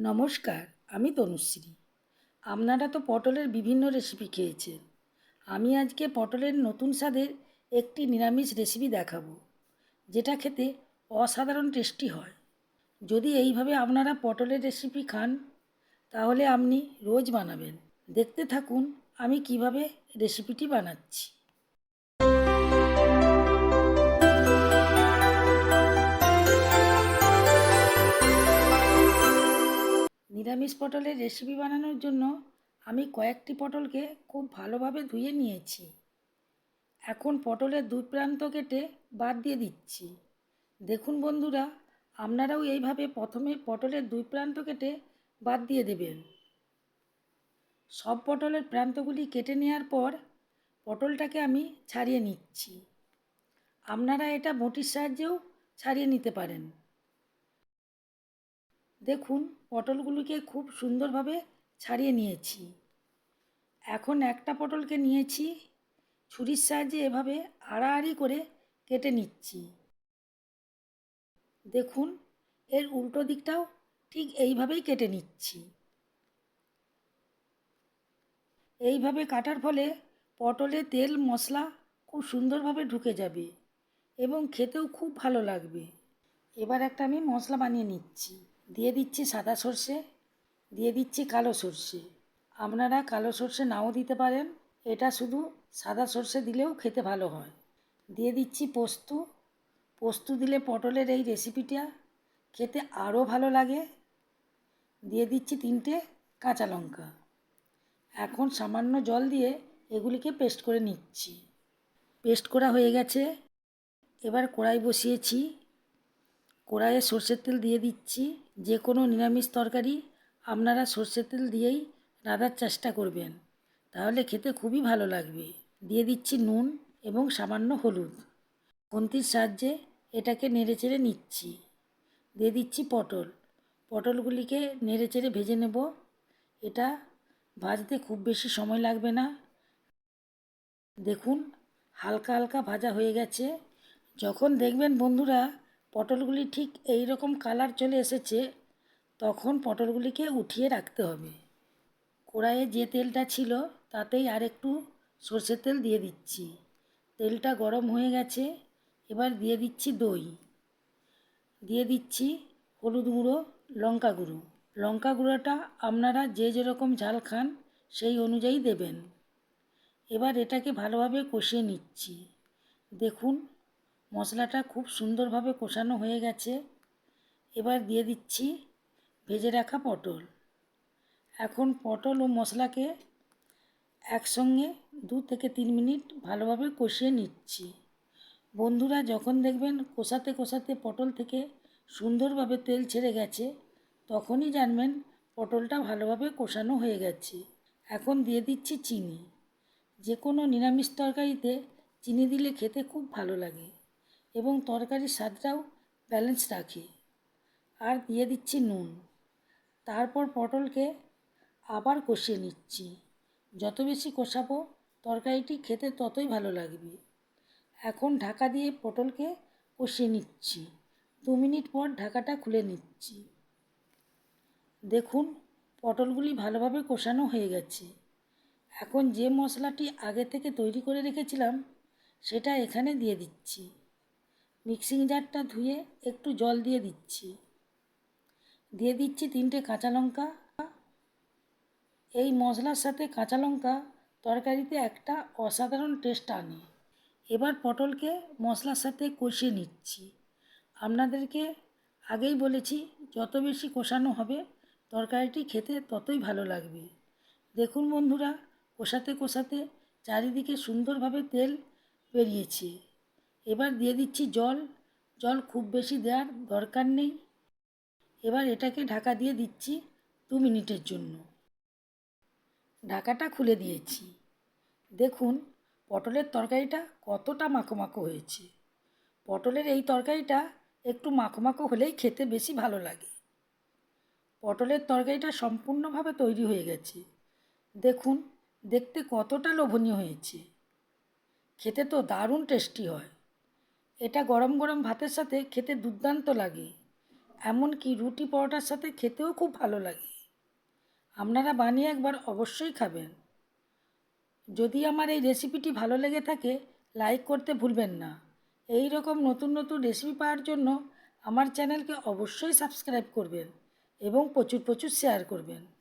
নমস্কার, আমি তনুশ্রী। আপনারা তো পটলের বিভিন্ন রেসিপি খেয়েছেন। আমি আজকে পটলের নতুন স্বাদের একটি নিরামিষ রেসিপি দেখাবো, যেটা খেতে অসাধারণ টেস্টি হয়। যদি এইভাবে আপনারা পটলের রেসিপি খান, তাহলে আপনি রোজ বানাবেন। দেখতে থাকুন আমি কীভাবে রেসিপিটি বানাচ্ছি। নিরামিষ পটলের রেসিপি বানানোর জন্য আমি কয়েকটি পটলকে খুব ভালোভাবে ধুয়ে নিয়েছি। এখন পটলের দুই প্রান্ত কেটে বাদ দিয়ে দিচ্ছি। দেখুন বন্ধুরা, আপনারাও এইভাবে প্রথমে পটলের দুই প্রান্ত কেটে বাদ দিয়ে দেবেন। সব পটলের প্রান্তগুলি কেটে নেওয়ার পর পটলটাকে আমি ছাড়িয়ে নিচ্ছি। আপনারা এটা বটির সাহায্যেও ছাড়িয়ে নিতে পারেন। দেখুন, পটলগুলিকে খুব সুন্দরভাবে ছাড়িয়ে নিয়েছি। এখন একটা পটলকে নিয়েছি, ছুরির সাহায্যে এভাবে আড়াআড়ি করে কেটে নিচ্ছি। দেখুন, এর উল্টো দিকটাও ঠিক এইভাবেই কেটে নিচ্ছি। এইভাবে কাটার ফলে পটলে তেল, মশলা খুব সুন্দরভাবে ঢুকে যাবে এবং খেতেও খুব ভালো লাগবে। এবার একটা আমি মশলা বানিয়ে নিচ্ছি। দিয়ে দিচ্ছি সাদা সর্ষে, দিয়ে দিচ্ছি কালো সর্ষে। আপনারা কালো সর্ষে নাও দিতে পারেন, এটা শুধু সাদা সর্ষে দিলেও খেতে ভালো হয়। দিয়ে দিচ্ছি পোস্ত। পোস্ত দিলে পটলের এই রেসিপিটা খেতে আরও ভালো লাগে। দিয়ে দিচ্ছি তিনটে কাঁচা লঙ্কা। এখন সামান্য জল দিয়ে এগুলিকে পেস্ট করে নিচ্ছি। পেস্ট করা হয়ে গেছে। এবার কড়াই বসিয়েছি। কড়াইয়ে সর্ষের তেল দিয়ে দিচ্ছি। যে কোনো নিরামিষ তরকারি আপনারা সর্ষের তেল দিয়েই রাঁধার চেষ্টা করবেন। তাহলে খেতে খুবই ভালো লাগবে। দিয়ে দিচ্ছি নুন এবং সামান্য হলুদ। খুন্তির সাহায্যে এটাকে নেড়েচেড়ে নিচ্ছি। দিয়ে দিচ্ছি পটল। পটলগুলিকে নেড়েচেড়ে ভেজে নেব। এটা ভাজতে খুব বেশি সময় লাগবে না। দেখুন, হালকা হালকা ভাজা হয়ে গেছে। যখন দেখবেন বন্ধুরা পটলগুলি ঠিক এই রকম কালার চলে এসেছে, তখন পটলগুলিকে উঠিয়ে রাখতে হবে। কড়াইয়ে যে তেলটা ছিল, তাতেই আর একটু সর্ষের তেল দিয়ে দিচ্ছি। তেলটা গরম হয়ে গেছে, এবার দিয়ে দিচ্ছি দই। দিয়ে দিচ্ছি হলুদ গুঁড়ো, লঙ্কা গুঁড়ো। লঙ্কা গুঁড়োটা আপনারা যে যেরকম ঝাল খান, সেই অনুযায়ী দেবেন। এবার এটাকে ভালোভাবে কষিয়ে নিচ্ছি। দেখুন মশলাটা খুব সুন্দরভাবে কষানো হয়ে গেছে। এবার দিয়ে দিচ্ছি ভেজে রাখা পটল। এখন পটল ও মশলাকে একসঙ্গে দু থেকে তিন মিনিট ভালোভাবে কষিয়ে নিচ্ছি। বন্ধুরা, যখন দেখবেন কষাতে কষাতে পটল থেকে সুন্দরভাবে তেল ছেড়ে গেছে, তখনই জানবেন পটলটা ভালোভাবে কষানো হয়ে গেছে। এখন দিয়ে দিচ্ছি চিনি। যে কোনো নিরামিষ তরকারিতে চিনি দিলে খেতে খুব ভালো লাগে। এবং তরকারির স্বাদটাও ব্যালেন্স রাখে। আর দিয়ে দিচ্ছি নুন। তারপর পটলকে আবার কষিয়ে নিচ্ছি। যত বেশি কষাবো, তরকারিটি খেতে ততই ভালো লাগবে। এখন ঢাকা দিয়ে পটলকে কষিয়ে নিচ্ছি। দু মিনিট পর ঢাকাটা খুলে নিচ্ছি। দেখুন, পটলগুলি ভালোভাবে কষানো হয়ে গেছে। এখন যে মশলাটি আগে থেকে তৈরি করে রেখেছিলাম, সেটা এখানে দিয়ে দিচ্ছি। মিক্সিং জারটা ধুয়ে একটু জল দিয়ে দিচ্ছি। দিয়ে দিচ্ছি তিনটে কাঁচা লঙ্কা। এই মশলার সাথে কাঁচা লঙ্কা তরকারিতে একটা অসাধারণ টেস্ট আনে। এবার পটলকে মশলার সাথে কষিয়ে নিচ্ছি। আপনাদেরকে আগেই বলেছি, যত বেশি কষানো হবে, তরকারিটি খেতে ততই ভালো লাগবে। দেখুন বন্ধুরা, কষাতে কষাতে চারিদিকে সুন্দরভাবে তেল বেরিয়েছে। এবার দিয়ে দিচ্ছি জল। জল খুব বেশি দেওয়ার দরকার নেই। এবার এটাকে ঢাকা দিয়ে দিচ্ছি দু মিনিটের জন্য। ঢাকাটা খুলে দিয়েছি। দেখুন, পটলের তরকারিটা কতটা মাখো হয়েছে। পটলের এই তরকারিটা একটু মাখো হলেই খেতে বেশি ভালো লাগে। পটলের তরকারিটা সম্পূর্ণভাবে তৈরি হয়ে গেছে। দেখুন, দেখতে কতটা লোভনীয় হয়েছে। খেতে তো দারুণ টেস্টি হয়। এটা গরম গরম ভাতের সাথে খেতে দুর্দান্ত লাগে। এমনকি রুটি পরোটার সাথে খেতেও খুব ভালো লাগে। আপনারা বানিয়ে একবার অবশ্যই খাবেন। যদি আমার এই রেসিপিটি ভালো লেগে থাকে, লাইক করতে ভুলবেন না। এই রকম নতুন নতুন রেসিপি পাওয়ার জন্য আমার চ্যানেলকে অবশ্যই সাবস্ক্রাইব করবেন এবং প্রচুর প্রচুর শেয়ার করবেন।